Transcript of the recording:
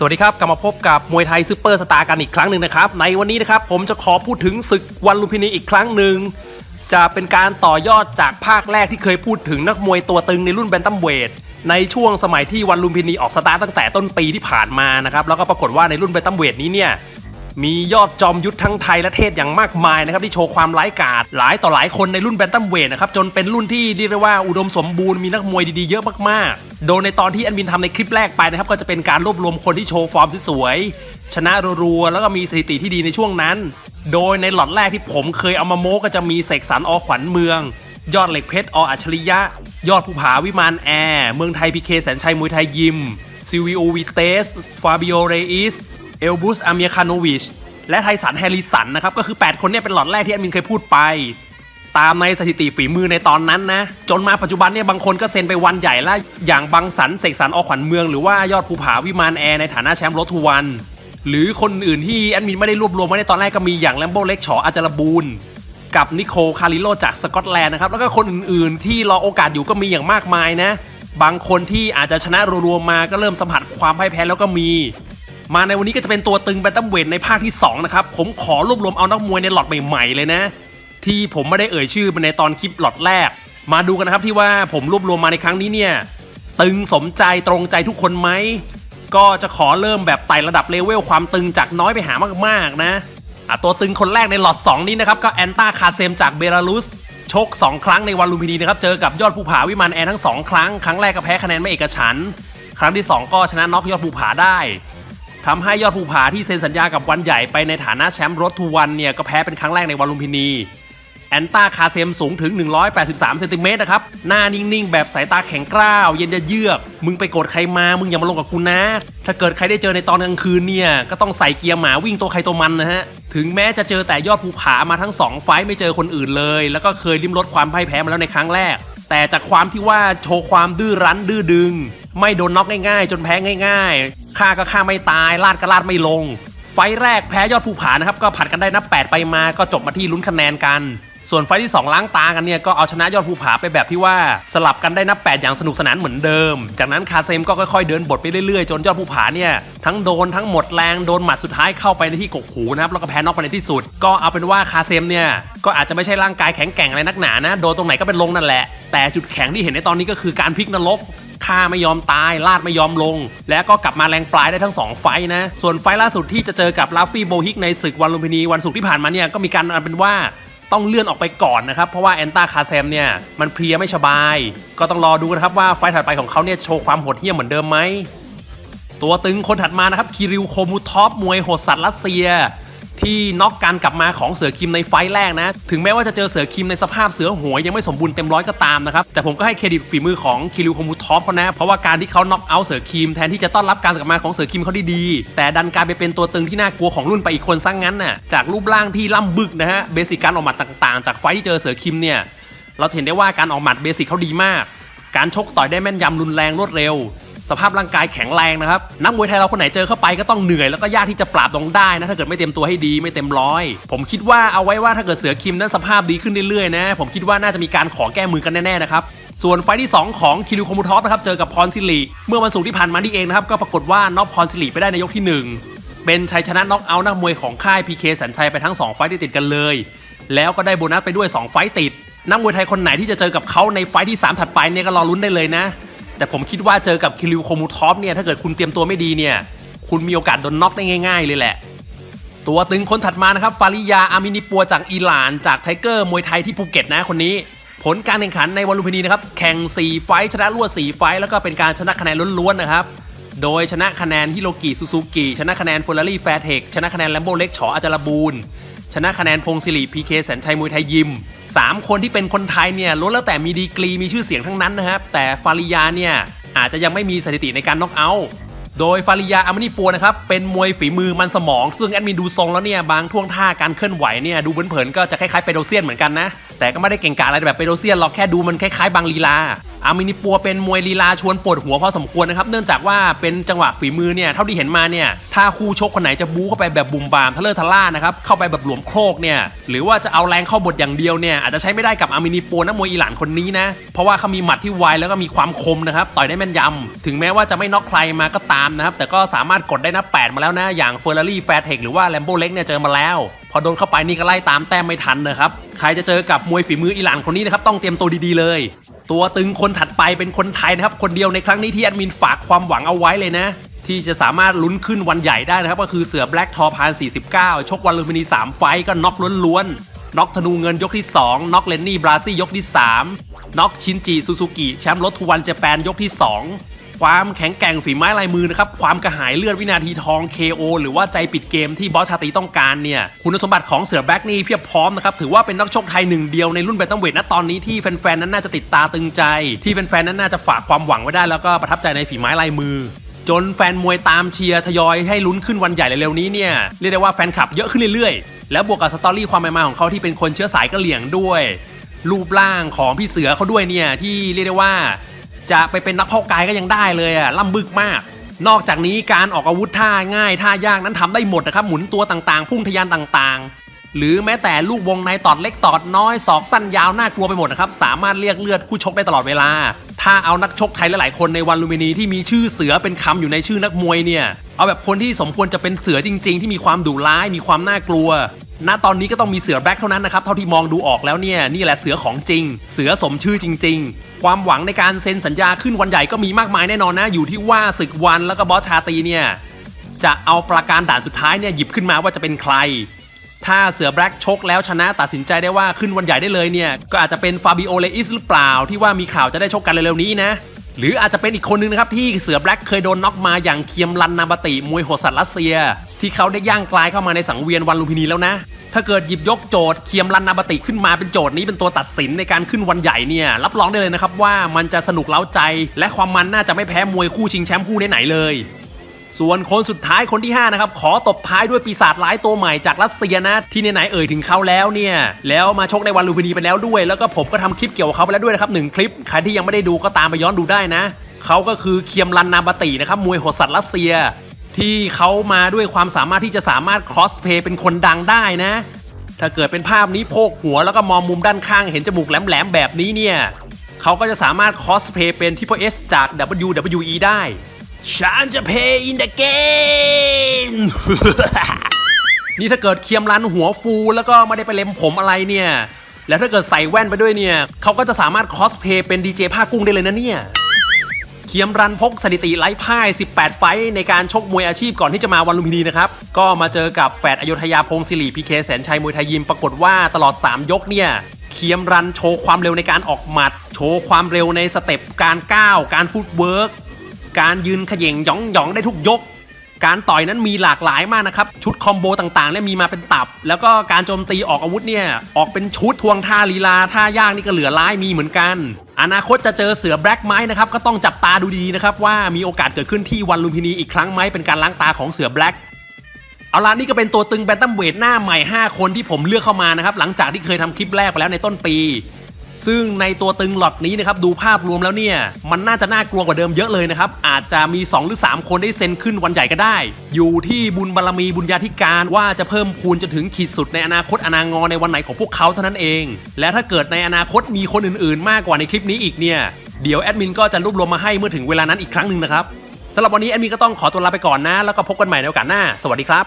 สวัสดีครับ กลับมาพบกับมวยไทยซูเปอร์สตาร์กันอีกครั้งหนึ่งนะครับ ในวันนี้นะครับผมจะขอพูดถึงศึกวันลุมพินีอีกครั้งหนึ่ง จะเป็นการต่อยอดจากภาคแรกที่เคยพูดถึงนักมวยตัวตึงในรุ่นแบนตัมเวทในช่วงสมัยที่วันลุมพินีออกสตาร์ตั้งแต่ต้นปีที่ผ่านมานะครับแล้วก็ปรากฏว่าในรุ่นแบนตัมเวทนี้เนี่ย มียอดจอมยุทธทั้งไทยและเทศอย่างมากมายนะครับที่โชว์ความร้ายกาจหลายต่อหลายคนในรุ่นแบนตัมเวทนะครับจนเป็นรุ่นที่เรียกได้ว่าอุดมสมบูรณ์มีนักมวยดีๆเยอะมากๆ โดยในตอนที่แอนบินทำในคลิปแรกไปนะครับก็จะเป็นการรวบรวมคนที่โชว์ฟอร์มสวยๆชนะรัวๆแล้วก็มีสถิติที่ดีในช่วงนั้น โดยในหลอดแรกที่ผมเคยเอามาโม้ก็จะมีเสกสรรอขวัญเมือง ยอดเหล็กเพชรออัจฉริยะ ยอดภูผาวิมานแอร์เมืองไทยพีเคแสนชัยมวยไทยยิมซิวิโอวิเตสฟาบิโอเรอิส เอลบุสอาเมียคาโนวิช และไทสันแฮริสันนะครับ ก็คือ 8 คนเนี่ยเป็นหลอดแรกที่แอดมินเคยพูดไป ตามในสถิติฝีมือในตอนนั้นนะ จนมาปัจจุบันเนี่ยบางคนก็เซ็นไปวันใหญ่แล้วอย่างบังสันเสกสรรอขวัญเมืองหรือว่ายอดภูผาวิมานแอร์ในฐานะแชมป์รถทูวัน หรือคนอื่นที่แอดมินไม่ได้รวบรวมไว้ในตอนแรกก็มีอย่างแลมโบเล็กชออาจารบูนกับนิโคลคาริโลจากสกอตแลนด์นะครับแล้วก็คนอื่นๆ ที่รอโอกาสอยู่ก็มีอย่างมากมายนะ บางคนที่อาจจะชนะรัวๆมาก็เริ่มสัมผัสความพ่ายแพ้แล้วก็มี มาในวันนี้ก็จะเป็นตัวตึงแบนตัมเวทในภาคที่ 2 นะครับ ผมขอรวบรวมเอานักมวยในหลอดใหม่ๆเลยนะ ที่ผมไม่ได้เอ่ยชื่อไปในตอนคลิปหลอดแรก มาดูกันนะครับที่ว่าผมรวบรวมมาในครั้งนี้เนี่ย ตึงสมใจตรงใจทุกคนไหม ก็จะขอเริ่มแบบไต่ระดับเลเวลความตึงจากน้อยไปหามากๆนะอะตัวตึงคนแรกในหลอด 2 นี้นะครับก็แอนตาคาเซมจากเบลารุสชก 2 ครั้งในวันลุมพินีนะครับเจอกับยอดภูผาวิมานแอร์ทั้ง 2 ครั้ง ครั้งแรกก็แพ้คะแนนไม่เอกฉันครั้งที่ 2 ก็ชนะน็อกยอดภูผาได้ ทำให้ยอดภูผาที่เซ็นสัญญากับวันใหญ่ไปในฐานะแชมป์รถทูวันเนี่ยก็แพ้เป็นครั้งแรกในวันลุมพินี แอนต้าคาเซมสูงถึง 183เซนติเมตรนะครับ หน้านิ่งๆ แบบสายตาแข็งกร้าว เย็นเยือก มึงไปโกรธใครมา มึงอย่ามาลงกับกูนะ ถ้าเกิดใครได้เจอในตอนกลางคืนเนี่ย ก็ต้องใส่เกียร์หมาวิ่งตัวใครตัวมันนะฮะ ถึงแม้จะเจอแต่ยอดภูผามาทั้ง 2 ไฟต์ไม่เจอคนอื่นเลย แล้วก็เคยริมรถความพ่ายแพ้มาแล้วในครั้งแรก แต่จากความที่ว่าโชว์ความดื้อรั้นดื้อดึง ไม่โดนน็อกง่ายๆ จนแพ้ง่าย ๆ ฆ่าก็ฆ่าไม่ตายลาดก็ลาดไม่ลง ไฟแรกแพ้ยอดภูผานะครับก็ผัดกันได้นับ 8 ไปมาก็จบมาที่ลุ้นคะแนนกัน ส่วนไฟที่ 2 ล้างตากันเนี่ยก็เอาชนะยอดภูผาไปแบบที่ว่าสลับกันได้นับ 8 อย่างสนุกสนานเหมือนเดิม จากนั้นคาเซมก็ค่อยๆเดินบทไปเรื่อยๆ จนยอดภูผาเนี่ยทั้งโดนทั้งหมดแรงโดนหมัดสุดท้ายเข้าไปในที่กกหูนะครับแล้วก็แพ้น็อกไปในที่สุด ก็เอาเป็นว่าคาเซมเนี่ยก็อาจจะไม่ใช่ร่างกายแข็งแกร่งอะไรนักหนานะโดนตรงไหนก็เป็นลงนั่นแหละแต่จุดแข็งที่เห็นในตอนนี้ก็คือการพลิกนรก ฆ่าไม่ยอมตาย ลาดไม่ยอมลง แล้วก็กลับมาแรงปลายได้ทั้ง 2 ไฟนะ ส่วนไฟล่าสุดที่จะเจอกับลาฟี่โบฮิกในศึกวันลุมพินีวันศุกร์ที่ผ่านมาเนี่ยก็มีการอันเป็นว่าต้องเลื่อนออกไปก่อนนะครับ เพราะว่าแอนตาคาเซมเนี่ย มันเพลียไม่สบาย ก็ต้องรอดูนะครับว่าไฟถัดไปของเขาเนี่ยโชว์ความโหดเหี้ยมเหมือนเดิมไหมตัวตึงคนถัดมานะครับคิริวโคมูทอปมวยโหดสัตว์รัสเซีย ที่น็อกการกลับมาของเสือคิมในไฟแรกนะ ถึงแม้ว่าจะเจอเสือคิมในสภาพเสือหวยยังไม่สมบูรณ์เต็มร้อยก็ตามนะครับ แต่ผมก็ให้เครดิตฝีมือของคิริวโคมู ทอปเขานะ เพราะว่าการที่เขาน็อกเอาท์เสือคิมแทนที่จะต้อนรับการกลับมาของเสือคิมเขาดีๆ แต่ดันกลายไปเป็นตัวตึงที่น่ากลัวของรุ่นไปอีกคนซะงงั้นน่ะ จากรูปร่างที่ล่ำบึกนะฮะ เบสิกการออกหมัดต่างๆ จากไฟที่เจอเสือคิมเนี่ย เราเห็นได้ว่าการออกหมัดเบสิกเขาดีมาก การชกต่อยได้แม่นยำรุนแรงรวดเร็ว สภาพร่างกายแข็งแรงนะครับ นักมวยไทยเราคนไหนเจอเข้าไปก็ต้องเหนื่อยแล้วก็ยากที่จะปราบลงได้นะ ถ้าเกิดไม่เต็มตัวให้ดีไม่เต็มร้อย ผมคิดว่าเอาไว้ว่าถ้าเกิดเสือคิมนั้นสภาพดีขึ้นเรื่อยๆนะ ผมคิดว่าน่าจะมีการขอแก้มือกันแน่ๆนะครับ ส่วนไฟที่ 2 ของคิริโคมูทอฟนะครับเจอกับพรซิลิเมื่อวันศุกร์ที่ผ่านมานี่เองนะครับก็ปรากฏว่าน็อกพรซิลิไปได้ในยกที่ 1 เป็นชัยชนะน็อกเอาท์นักมวยของค่ายพีเคสัญชัยไปทั้ง 2 ไฟต์ติดกันเลย แล้วก็ได้โบนัสไปด้วย 2 ไฟติด นักมวยไทยคนไหนที่จะเจอกับเขาในไฟที่ 3 ถัดไปเนี่ยก็รอลุ้นได้เลยนะ แต่ผมคิดว่าเจอกับคิริวโคมูทอฟเนี่ยถ้าเกิดคุณเตรียมตัวไม่ดีเนี่ยคุณมีโอกาสโดนน็อกได้ง่าย ๆ เลยแหละตัวตึงคนถัดมานะครับฟาริยาอามินิปัวจากอิหร่าน จากไทเกอร์มวยไทยที่ภูเก็ตนะคนนี้ ผลการแข่งขันในวันลุมพินีนะครับ แข่ง 4 ไฟชนะรวด 4 ไฟแล้วก็เป็นการชนะคะแนนล้วนๆนะครับ โดยชนะคะแนนฮิโรกิซูซูกิชนะคะแนนฟอร์รารี่แฟร์เทคชนะคะแนนแลมโบเล็กชออาจารบูนชนะคะแนนพงศิริพีเคแสนชัยมวยไทยยิม 3 คนที่เป็นคนไทยเนี่ยล้วนแล้วแต่มีดีกรีมีชื่อเสียงทั้งนั้นนะครับแต่ฟาริยาเนี่ยอาจจะยังไม่มีสถิติในการน็อกเอาท์ โดยฟาริยาอามานีปัวนะครับเป็นมวยฝีมือมันสมอง ซึ่งแอดมินดูทรงแล้วเนี่ยบางท่วงท่าการเคลื่อนไหวเนี่ยดูเผินๆก็จะคล้ายๆเปโดเซียนเหมือนกันนะแต่ก็ไม่ได้เก่งกาอะไรแบบเปโดเซียนหรอกแค่ดูมันคล้ายๆบางลีลา อามินิปัวเป็นมวยลีลาชวนปวดหัวพอสมควรนะครับ เนื่องจากว่าเป็นจังหวะฝีมือเนี่ยเท่าที่เห็นมาเนี่ยถ้าคู่ชกคนไหนจะบู๊เข้าไปแบบบุมบามทะเลอร์ทะล่านะครับเข้าไปแบบหลวมโครกเนี่ยหรือว่าจะเอาแรงเข้าบทอย่างเดียวเนี่ยอาจจะใช้ไม่ได้กับอามินิปัวนักมวยอิหร่านคนนี้นะเพราะว่าเขามีหมัดที่ไวแล้วก็มีความคมนะครับต่อยได้แม่นยำถึงแม้ว่าจะไม่น็อกใครมาก็ตามนะครับแต่ก็สามารถกดได้นับแปดมาแล้วนะอย่างเฟอร์รารี่แฟร์เทคหรือว่าแลมโบเล็กเนี่ยเจอมาแล้วพอโดนเข้าไปนี่ก็ไล่ตามแต้มไม่ทันนะครับ ใครจะเจอกับมวยฝีมืออิหร่านคนนี้นะครับ ต้องเตรียมตัวดีๆเลย ตัวตึงคนถัดไปเป็นคนไทยนะครับ คนเดียวในครั้งนี้ที่แอดมินฝากความหวังเอาไว้เลยนะ ที่จะสามารถลุ้นขึ้นวันใหญ่ได้นะครับ ก็คือเสือแบล็กทอพาน49 ชกวันลูมินี 3 ไฟก็น็อกล้วนๆน็อกธนูเงินยกที่ 2น็อกเลนนี่บราซี่ยกที่ 3น็อกชินจิซูซูกิแชมป์รถทูวันเจแปนยกที่ 2 ความแข็งแกร่งฝีไม้ลายมือนะครับความกระหายเลือดวินาทีทอง KO หรือว่าใจปิดเกมที่บอสชาตีต้องการเนี่ยคุณสมบัติของเสือแบล็กนี่เพียบพร้อมนะครับถือว่าเป็นนักชกไทยหนึ่งเดียวในรุ่นแบตัมเวทณตอนนี้ที่แฟนๆนั้นน่าจะติดตาตึงใจ ที่แฟนๆนั้นน่าจะฝากความหวังไว้ได้แล้วก็ประทับใจในฝีไม้ลายมือจนแฟนมวยตามเชียร์ทยอยให้ลุ้นขึ้นวันใหญ่เร็วๆนี้เนี่ยเรียกได้ว่าแฟนคลับเยอะขึ้นเรื่อยๆ แล้วบวกกับสตอรี่ความเป็นมาของเขาที่เป็นคนเชื้อสายกะเหลี่ยงด้วย รูปร่างของพี่เสือเขาด้วยเนี่ยที่เรียกได้ว่า จะไปเป็นนักเพาะกายก็ยังได้เลยอะล่ำบึกมาก นอกจากนี้การออกอาวุธท่าง่ายท่ายากนั้นทำได้หมดนะครับหมุนตัวต่างๆ พุ่งทะยานต่างๆ หรือแม้แต่ลูกวงในตอดเล็กตอดน้อยศอกสั้นยาวน่ากลัวไปหมดนะครับสามารถเรียกเลือดคู่ชกได้ตลอดเวลา ถ้าเอานักชกไทยหลายๆคนในวันลูมินีที่มีชื่อเสือเป็นคำอยู่ในชื่อนักมวยเนี่ยเอาแบบคนที่สมควรจะเป็นเสือจริง ๆ ที่มีความดุร้ายมีความน่ากลัว ณตอนนี้ก็ต้องมีเสือแบล็กเท่านั้นนะครับ เท่าที่มองดูออกแล้วเนี่ยนี่แหละเสือของจริง เสือสมชื่อจริง ๆ ความหวังในการเซ็นสัญญาขึ้นวันใหญ่ก็มีมากมายแน่นอนนะ อยู่ที่ว่าศึกวันแล้วก็บอสชาตีเนี่ยจะเอาประการด่านสุดท้ายเนี่ยหยิบขึ้นมาว่าจะเป็นใคร ถ้าเสือแบล็กชกแล้วชนะตัดสินใจได้ว่าขึ้นวันใหญ่ได้เลยเนี่ยก็อาจจะเป็นฟาบิโอเลอิสหรือเปล่าที่ว่ามีข่าวจะได้ชกกันเร็วๆนี้นะ หรืออาจจะเป็นอีกคนนึงนะครับที่เสือแบล็กเคยโดนน็อกมาอย่างเคียมลันนาบติมวยโหดสัตว์รัสเซีย ที่เขาได้ย่างกลายเข้ามาในสังเวียนวันลุมพินีแล้วนะ ถ้าเกิดหยิบยกโจทย์เคียมลันนาบติขึ้นมาเป็นโจทย์นี้เป็นตัวตัดสินในการขึ้นวันใหญ่เนี่ยรับรองได้เลยนะครับว่ามันจะสนุกเล้าใจ และความมันน่าจะไม่แพ้มวยคู่ชิงแชมป์คู่ไหนๆเลย ส่วนคนสุดท้ายคนที่ 5 นะครับ ขอตบท้ายด้วยปีศาจร้ายตัวใหม่จากรัสเซียนะ ที่ไหนๆเอ่ยถึงเขาแล้วเนี่ย แล้วมาชกในวันลูพินีไปแล้วด้วย แล้วก็ผมก็ทำคลิปเกี่ยวกับเขาไปแล้วด้วยนะครับหนึ่งคลิป ใครที่ยังไม่ได้ดูก็ตามไปย้อนดูได้นะ เขาก็คือเคียมรันนาบตินะครับมวยโหดสัตว์รัสเซีย ที่เขามาด้วยความสามารถที่จะสามารถคอสเพย์เป็นคนดังได้นะ ถ้าเกิดเป็นภาพนี้โพกหัวแล้วก็มองมุมด้านข้างเห็นจมูกแหลมๆแบบนี้เนี่ยเขาก็จะสามารถคอสเพย์เป็นทิปเอสจาก WWE ได้ ฉันจะ pay in the game นี่ถ้าเกิดเคียมรันหัวฟูแล้วก็ไม่ได้ไปเล็มผมอะไรเนี่ย แล้วถ้าเกิดใส่แว่นไปด้วยเนี่ย เขาก็จะสามารถคอสเพย์เป็นดีเจผ้ากุ้งได้เลยนะเนี่ย เคียมรันพกสถิติไร้พ่าย 18 ไฟท์ในการชกมวยอาชีพก่อนที่จะมาวันลุมพินีนะครับ ก็มาเจอกับแฝดอยุธยาพงศิริพีเคแสนชัยมวยไทยยิมปรากฏว่าตลอด 3 ยกเนี่ยเคียมรันโชว์ความเร็วในการออกหมัด โชว์ความเร็วในสเต็ปการก้าว การฟุตเวิร์ก การยืนขย่งหยองหยองได้ทุกยก การต่อยนั้นมีหลากหลายมากนะครับ ชุดคอมโบต่างๆเนี่ยมีมาเป็นตับ แล้วก็การโจมตีออกอาวุธเนี่ย ออกเป็นชุดทวงท่าลีลาท่ายากนี่ก็เหลือร้ายมีเหมือนกัน อนาคตจะเจอเสือแบล็กไหมนะครับก็ต้องจับตาดูดีๆนะครับว่ามีโอกาสเกิดขึ้นที่วันลุมพินีอีกครั้งไหมเป็นการล้างตาของเสือแบล็กเอาล่ะนี่ก็เป็นตัวตึงแบนตัมเวทหน้าใหม่ 5 คนที่ผมเลือกเข้ามานะครับหลังจากที่เคยทำคลิปแรกไปแล้วในต้นปี ซึ่งในตัวตึงหลอดนี้นะครับดูภาพรวมแล้วเนี่ย มันน่าจะน่ากลัวกว่าเดิมเยอะเลยนะครับ อาจจะมี 2 หรือ 3 คนได้เซ็นขึ้นวันใหญ่ก็ได้ อยู่ที่บุญบารรมีบุญญาธิการว่าจะเพิ่มพูนจนถึงขีดสุดในอนาคตอนางอในวันไหนของพวกเขาเท่านั้นเอง และถ้าเกิดในอนาคตมีคนอื่นๆ มากกว่าในคลิปนี้อีกเนี่ยเดี๋ยวแอดมินก็จะรวบรวมมาให้เมื่อถึงเวลานั้นอีกครั้งหนึ่งนะครับสำหรับวันนี้แอดมินก็ต้องขอตัวลาไปก่อนนะ แล้วก็พบกันใหม่ในโอกาสหน้า สวัสดีครับ